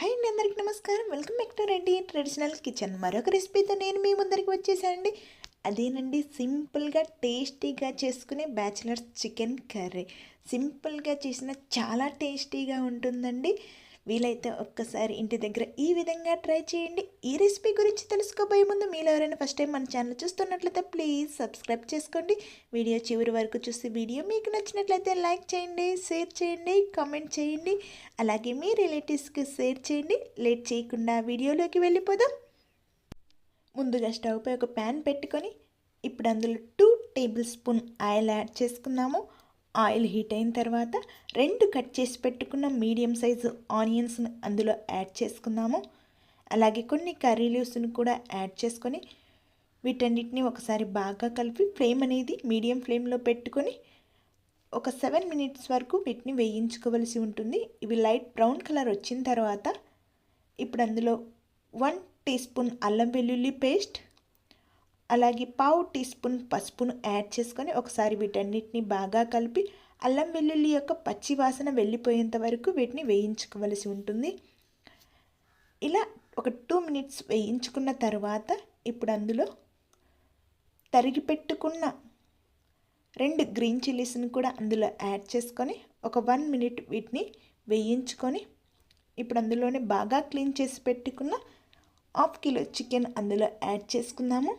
Hi అండి అందరికి నమస్కారం. Welcome back to Reddy traditional kitchen. మరొక రెసిపీతో నేను మీ ముందరికి వచ్చేసానండి. అదేనండి సింపుల్గా టేస్టీగా చేసుకునే బ్యాచిలర్స్ చికెన్ కర్రీ. సింపుల్గా చేసిన చాలా టేస్టీగా ఉంటుందండి. వీలైతే ఒక్కసారి ఇంటి దగ్గర ఈ విధంగా ట్రై చేయండి. ఈ రెసిపీ గురించి తెలుసుకోబోయే ముందు మీరు ఎవరైనా ఫస్ట్ టైం మన ఛానల్ చూస్తున్నట్లయితే ప్లీజ్ సబ్స్క్రైబ్ చేసుకోండి. వీడియో చివరి వరకు చూసి వీడియో మీకు నచ్చినట్లయితే లైక్ చేయండి షేర్ చేయండి కామెంట్ చేయండి. అలాగే మీ రిలేటివ్స్కి షేర్ చేయండి. లేట్ చేయకుండా వీడియోలోకి వెళ్ళిపోదాం. ముందుగా స్టవ్పై ఒక ప్యాన్ పెట్టుకొని ఇప్పుడు అందులో two tablespoon oil add చేసుకున్నాము ఆయిల్ హీట్ అయిన తర్వాత రెండు కట్ చేసి పెట్టుకున్న మీడియం సైజు ఆనియన్స్ని అందులో యాడ్ చేసుకున్నాము అలాగే కొన్ని కర్రీ లీవ్స్ని కూడా యాడ్ చేసుకొని వీటన్నిటిని ఒకసారి బాగా కలిపి ఫ్లేమ్ అనేది మీడియం ఫ్లేమ్లో పెట్టుకొని ఒక సెవెన్ మినిట్స్ వరకు వీటిని వేయించుకోవలసి ఉంటుంది. ఇవి లైట్ బ్రౌన్ కలర్ వచ్చిన తర్వాత ఇప్పుడు అందులో వన్ టీ స్పూన్ అల్లం వెల్లుల్లి పేస్ట్ అలాగే పావు టీ స్పూన్ పసుపును యాడ్ చేసుకొని ఒకసారి వీటన్నిటిని బాగా కలిపి అల్లం వెల్లుల్లి యొక్క పచ్చి వాసన వెళ్ళిపోయేంత వరకు వీటిని వేయించుకోవలసి ఉంటుంది. ఇలా ఒక టూ మినిట్స్ వేయించుకున్న తర్వాత ఇప్పుడు అందులో తరిగి పెట్టుకున్న రెండు గ్రీన్ చిల్లీస్ని కూడా అందులో యాడ్ చేసుకొని ఒక వన్ మినిట్ వీటిని వేయించుకొని ఇప్పుడు అందులోనే బాగా క్లీన్ చేసి పెట్టుకున్న హాఫ్ కిలో చికెన్ అందులో యాడ్ చేసుకుందాము.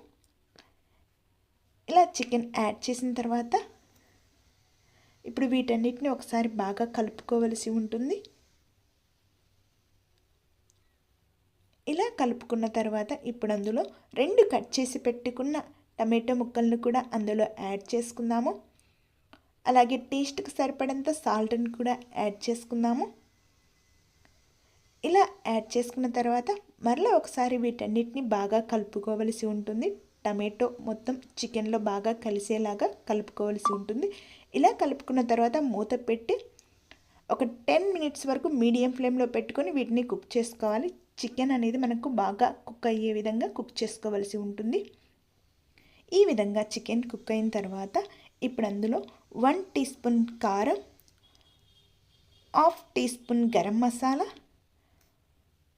ఇలా చికెన్ యాడ్ చేసిన తర్వాత ఇప్పుడు వీటన్నిటిని ఒకసారి బాగా కలుపుకోవలసి ఉంటుంది. ఇలా కలుపుకున్న తర్వాత ఇప్పుడు అందులో రెండు కట్ చేసి పెట్టుకున్న టమాటో ముక్కలను కూడా అందులో యాడ్ చేసుకుందాము. అలాగే టేస్ట్కి సరిపడంత సాల్ట్ని కూడా యాడ్ చేసుకుందాము. ఇలా యాడ్ చేసుకున్న తర్వాత మరలా ఒకసారి వీటన్నిటిని బాగా కలుపుకోవలసి ఉంటుంది. టమాటో మొత్తం చికెన్లో బాగా కలిసేలాగా కలుపుకోవాల్సి ఉంటుంది. ఇలా కలుపుకున్న తర్వాత మూత పెట్టి ఒక టెన్ మినిట్స్ వరకు మీడియం ఫ్లేమ్లో పెట్టుకొని వీటిని కుక్ చేసుకోవాలి. చికెన్ అనేది మనకు బాగా కుక్ అయ్యే విధంగా కుక్ చేసుకోవాల్సి ఉంటుంది. ఈ విధంగా చికెన్ కుక్ అయిన తర్వాత ఇప్పుడు అందులో వన్ టీ స్పూన్ కారం half teaspoon garam masala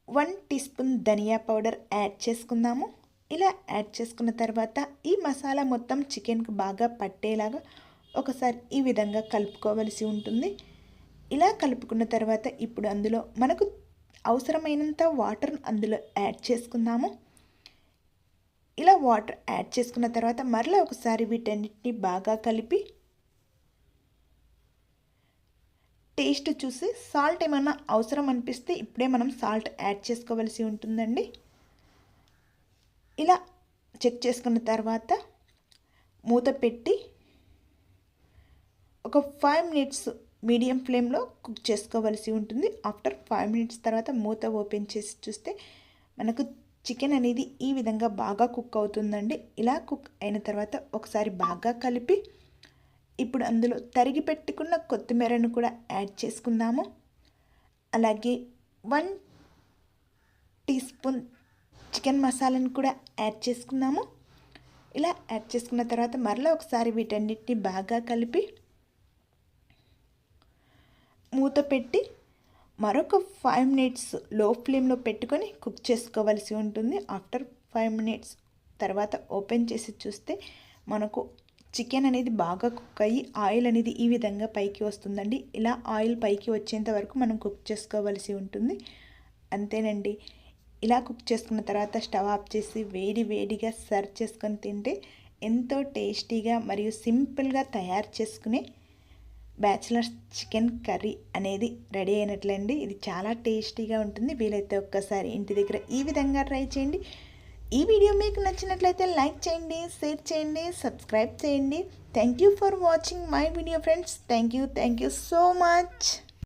one teaspoon ధనియా పౌడర్ యాడ్ చేసుకుందాము. ఇలా యాడ్ చేసుకున్న తర్వాత ఈ మసాలా మొత్తం చికెన్కి బాగా పట్టేలాగా ఒకసారి ఈ విధంగా కలుపుకోవలసి ఉంటుంది. ఇలా కలుపుకున్న తర్వాత ఇప్పుడు అందులో మనకు అవసరమైనంత వాటర్ అందులో యాడ్ చేసుకుందాము. ఇలా వాటర్ యాడ్ చేసుకున్న తర్వాత మరలా ఒకసారి వీటన్నిటిని బాగా కలిపి టేస్ట్ చూసి సాల్ట్ ఏమైనా అవసరం అనిపిస్తే ఇప్పుడే మనం సాల్ట్ యాడ్ చేసుకోవలసి ఉంటుందండి. ఇలా చెక్ చేసుకున్న తర్వాత మూత పెట్టి ఒక ఫైవ్ మినిట్స్ మీడియం ఫ్లేమ్లో కుక్ చేసుకోవలసి ఉంటుంది. ఆఫ్టర్ ఫైవ్ మినిట్స్ తర్వాత మూత ఓపెన్ చేసి చూస్తే మనకు చికెన్ అనేది ఈ విధంగా బాగా కుక్ అవుతుందండి. ఇలా కుక్ అయిన తర్వాత ఒకసారి బాగా కలిపి ఇప్పుడు అందులో తరిగి పెట్టుకున్న కొత్తిమీరను కూడా యాడ్ చేసుకుందాము. అలాగే వన్ టీ స్పూన్ చికెన్ మసాలాను కూడా యాడ్ చేసుకున్నాము ఇలా యాడ్ చేసుకున్న తర్వాత మరలా ఒకసారి వీటన్నిటిని బాగా కలిపి మూత పెట్టి మరొక ఫైవ్ మినిట్స్లో ఫ్లేమ్లో పెట్టుకొని కుక్ చేసుకోవాల్సి ఉంటుంది. ఆఫ్టర్ ఫైవ్ మినిట్స్ తర్వాత ఓపెన్ చేసి చూస్తే మనకు చికెన్ అనేది బాగా కుక్ అయ్యి ఆయిల్ అనేది ఈ విధంగా పైకి వస్తుందండి. ఇలా ఆయిల్ పైకి వచ్చేంత వరకు మనం కుక్ చేసుకోవలసి ఉంటుంది. అంతేనండి. ఇలా కుక్ చేసుకున్న తర్వాత స్టవ్ ఆఫ్ చేసి వేడి వేడిగా సర్వ్ చేసుకొని తింటే ఎంతో టేస్టీగా మరియు సింపుల్గా తయారు చేసుకునే బ్యాచిలర్స్ చికెన్ కర్రీ అనేది రెడీ అయినట్లండి. ఇది చాలా టేస్టీగా ఉంటుంది. వీలైతే ఒక్కసారి ఇంటి దగ్గర ఈ విధంగా ట్రై చేయండి. ఈ వీడియో మీకు నచ్చినట్లయితే లైక్ చేయండి షేర్ చేయండి సబ్స్క్రైబ్ చేయండి. Thank you for watching my video friends thank you thank you so much